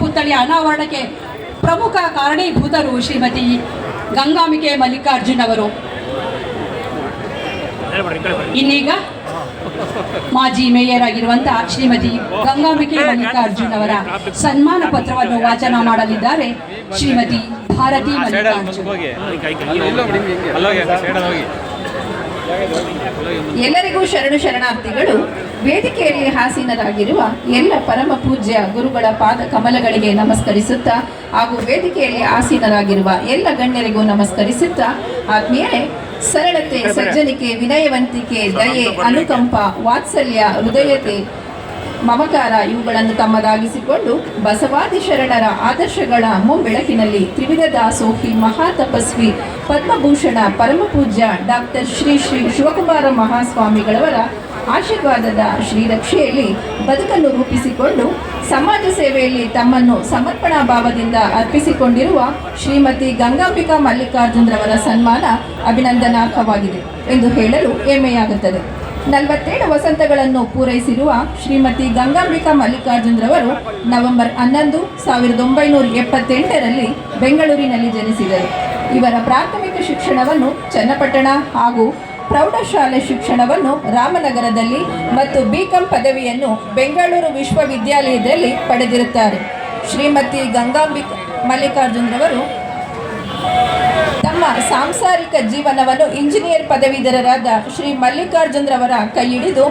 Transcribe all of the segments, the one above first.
ಪುತ್ಥಳಿಯ ಅನಾವರಣಕ್ಕೆ ಪ್ರಮುಖ ಕಾರಣೀಭೂತರು ಶ್ರೀಮತಿ ಗಂಗಾಂಬಿಕೆ ಮಲ್ಲಿಕಾರ್ಜುನ್ ಅವರು. ಇನ್ನೀಗ ಮಾಜಿ ಮೇಯರ್ ಆಗಿರುವಂತಹ ಶ್ರೀಮತಿ ಗಂಗಾಂಬಿಕೆ ಮಲ್ಲಿಕಾರ್ಜುನ್ ಅವರ ಸನ್ಮಾನ ಪತ್ರವನ್ನು ವಾಚನ ಮಾಡಲಿದ್ದಾರೆ ಶ್ರೀಮತಿ ಭಾರತಿ ಮಲ್ಲಿಕಾರ್ಜುನ್. ಎಲ್ಲರಿಗೂ ಶರಣು ಶರಣಾರ್ಥಿಗಳು ವೇದಿಕೆಯಲ್ಲಿ ಹಾಸೀನರಾಗಿರುವ ಎಲ್ಲ ಪರಮ ಪೂಜ್ಯ ಗುರುಗಳ ಪಾದ ಕಮಲಗಳಿಗೆ ನಮಸ್ಕರಿಸುತ್ತಾ ಹಾಗೂ ವೇದಿಕೆಯಲ್ಲಿ ಆಸೀನರಾಗಿರುವ ಎಲ್ಲ ಗಣ್ಯರಿಗೂ ನಮಸ್ಕರಿಸುತ್ತಾ ಆತ್ಮೀಯರೇ ಸರಳತೆ ಸಜ್ಜನಿಕೆ ವಿನಯವಂತಿಕೆ ದಯೆ ಅನುಕಂಪ ವಾತ್ಸಲ್ಯ ಹೃದಯತೆ ಮಮಕಾರ ಇವುಗಳನ್ನು ತಮ್ಮದಾಗಿಸಿಕೊಂಡು ಬಸವಾದಿ ಶರಣರ ಆದರ್ಶಗಳ ಮುಂಬೆಳಕಿನಲ್ಲಿ ತ್ರಿವಿಧ ದಾಸೋಹಿ ಮಹಾತಪಸ್ವಿ ಪದ್ಮಭೂಷಣ ಪರಮಪೂಜ್ಯ ಡಾಕ್ಟರ್ ಶ್ರೀ ಶ್ರೀ ಶಿವಕುಮಾರ ಮಹಾಸ್ವಾಮಿಗಳವರ ಆಶೀರ್ವಾದದ ಶ್ರೀರಕ್ಷೆಯಲ್ಲಿ ಬದುಕನ್ನು ರೂಪಿಸಿಕೊಂಡು ಸಮಾಜ ಸೇವೆಯಲ್ಲಿ ತಮ್ಮನ್ನು ಸಮರ್ಪಣಾ ಭಾವದಿಂದ ಅರ್ಪಿಸಿಕೊಂಡಿರುವ ಶ್ರೀಮತಿ ಗಂಗಾಂಬಿಕಾ ಮಲ್ಲಿಕಾರ್ಜುನ್ರವರ ಸನ್ಮಾನ ಅಭಿನಂದನಾರ್ಹವಾಗಿದೆ ಎಂದು ಹೇಳಲು ಹೆಮ್ಮೆಯಾಗುತ್ತದೆ. ನಲವತ್ತೇಳು ವಸಂತಗಳನ್ನು ಪೂರೈಸಿರುವ ಶ್ರೀಮತಿ ಗಂಗಾಂಬಿಕಾ ಮಲ್ಲಿಕಾರ್ಜುನ್ರವರು ನವೆಂಬರ್ ಹನ್ನೊಂದು ಸಾವಿರದ ಒಂಬೈನೂರ ಎಪ್ಪತ್ತೆಂಟರಲ್ಲಿ ಬೆಂಗಳೂರಿನಲ್ಲಿ ಜನಿಸಿದರು. ಇವರ ಪ್ರಾಥಮಿಕ ಶಿಕ್ಷಣವನ್ನು ಚನ್ನಪಟ್ಟಣ ಹಾಗೂ ಪ್ರೌಢಶಾಲೆ ಶಿಕ್ಷಣವನ್ನು ರಾಮನಗರದಲ್ಲಿ ಮತ್ತು ಬಿಕಾಂ ಪದವಿಯನ್ನು ಬೆಂಗಳೂರು ವಿಶ್ವವಿದ್ಯಾಲಯದಲ್ಲಿ ಪಡೆದಿರುತ್ತಾರೆ. ಶ್ರೀಮತಿ ಗಂಗಾಂಬಿಕಾ ಮಲ್ಲಿಕಾರ್ಜುನ್ರವರು ತಮ್ಮ ಸಾಂಸಾರಿಕ ಜೀವನವನ್ನು ಇಂಜಿನಿಯರ್ ಪದವೀಧರರಾದ ಶ್ರೀ ಮಲ್ಲಿಕಾರ್ಜುನ್ರವರ ಕೈ ಹಿಡಿದು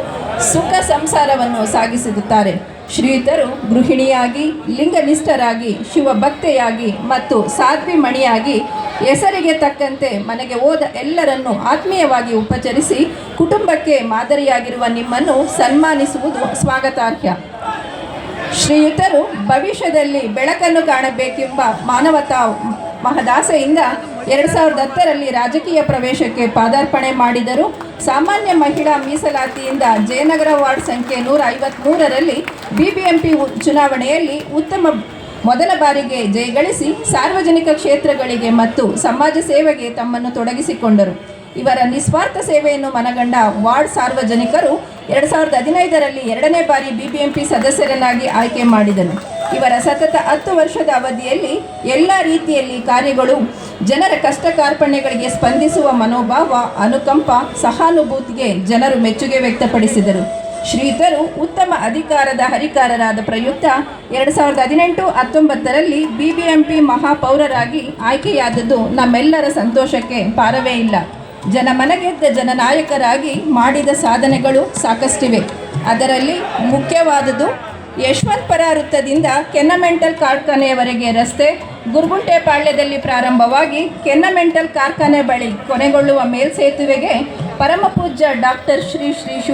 ಸುಖ ಸಂಸಾರವನ್ನು ಸಾಗಿಸುತ್ತಾರೆ ಶ್ರೀಯುತರು ಗೃಹಿಣಿಯಾಗಿ, ಲಿಂಗನಿಷ್ಠರಾಗಿ, ಶಿವಭಕ್ತೆಯಾಗಿ ಮತ್ತು ಸಾಧ್ವಿ ಮಣಿಯಾಗಿ ಹೆಸರಿಗೆ ತಕ್ಕಂತೆ ಮನೆಗೆ ಹೋದ ಎಲ್ಲರನ್ನು ಆತ್ಮೀಯವಾಗಿ ಉಪಚರಿಸಿ ಕುಟುಂಬಕ್ಕೆ ಮಾದರಿಯಾಗಿರುವ ನಿಮ್ಮನ್ನು ಸನ್ಮಾನಿಸುವುದು ಸ್ವಾಗತಾರ್ಹ. ಶ್ರೀಯುತರು ಭವಿಷ್ಯದಲ್ಲಿ ಬೆಳಕನ್ನು ಕಾಣಬೇಕೆಂಬ ಮಾನವತಾ ಮಹದಾಸೆಯಿಂದ ಎರಡು ಸಾವಿರದ ಹತ್ತರಲ್ಲಿ ರಾಜಕೀಯ ಪ್ರವೇಶಕ್ಕೆ ಪಾದಾರ್ಪಣೆ ಮಾಡಿದರು. ಸಾಮಾನ್ಯ ಮಹಿಳಾ ಮೀಸಲಾತಿಯಿಂದ ಜಯನಗರ ವಾರ್ಡ್ ಸಂಖ್ಯೆ ನೂರ ಐವತ್ತ್ಮೂರರಲ್ಲಿ ಬಿಬಿಎಂಪಿ ಚುನಾವಣೆಯಲ್ಲಿ ಉತ್ತಮ ಮೊದಲ ಬಾರಿಗೆ ಜಯಗಳಿಸಿ ಸಾರ್ವಜನಿಕ ಕ್ಷೇತ್ರಗಳಿಗೆ ಮತ್ತು ಸಮಾಜ ಸೇವೆಗೆ ತಮ್ಮನ್ನು ತೊಡಗಿಸಿಕೊಂಡರು. ಇವರ ನಿಸ್ವಾರ್ಥ ಸೇವೆಯನ್ನು ಮನಗಂಡ ವಾರ್ಡ್ ಸಾರ್ವಜನಿಕರು ಎರಡು ಸಾವಿರದ ಹದಿನೈದರಲ್ಲಿ ಎರಡನೇ ಬಾರಿ ಬಿಬಿಎಂಪಿ ಸದಸ್ಯರನ್ನಾಗಿ ಆಯ್ಕೆ ಮಾಡಿದನು ಇವರ ಸತತ ಹತ್ತು ವರ್ಷದ ಅವಧಿಯಲ್ಲಿ ಎಲ್ಲ ರೀತಿಯಲ್ಲಿ ಕಾರ್ಯಗಳು, ಜನರ ಕಷ್ಟ ಕಾರ್ಪಣ್ಯಗಳಿಗೆ ಸ್ಪಂದಿಸುವ ಮನೋಭಾವ, ಅನುಕಂಪ, ಸಹಾನುಭೂತಿಗೆ ಜನರು ಮೆಚ್ಚುಗೆ ವ್ಯಕ್ತಪಡಿಸಿದರು. ಶ್ರೀತರು ಉತ್ತಮ ಅಧಿಕಾರದ ಹರಿಕಾರರಾದ ಪ್ರಯುಕ್ತ ಎರಡು ಸಾವಿರದ ಹದಿನೆಂಟು ಹತ್ತೊಂಬತ್ತರಲ್ಲಿ ಬಿಬಿಎಂಪಿ ಮಹಾಪೌರರಾಗಿ ಆಯ್ಕೆಯಾದದ್ದು ನಮ್ಮೆಲ್ಲರ ಸಂತೋಷಕ್ಕೆ ಪಾರವೇ ಇಲ್ಲ. ಜನ ಜನಮನಗೆದ್ದ ಜನನಾಯಕರಾಗಿ ಮಾಡಿದ ಸಾಧನೆಗಳು ಸಾಕಷ್ಟಿವೆ. ಅದರಲ್ಲಿ ಮುಖ್ಯವಾದುದು ಯಶವಂತಪುರ ವೃತ್ತದಿಂದ ಕೆನ್ನಮೆಂಟಲ್ ಕಾರ್ಖಾನೆಯವರೆಗೆ ರಸ್ತೆ ಗುರುಗುಂಟೆಪಾಳ್ಯದಲ್ಲಿ ಪ್ರಾರಂಭವಾಗಿ ಕೆನ್ನಮೆಂಟಲ್ ಕಾರ್ಖಾನೆ ಬಳಿ ಕೊನೆಗೊಳ್ಳುವ ಮೇಲ್ಸೇತುವೆಗೆ ಪರಮಪೂಜ್ಯ ಡಾಕ್ಟರ್ ಶ್ರೀ ಶ್ರೀ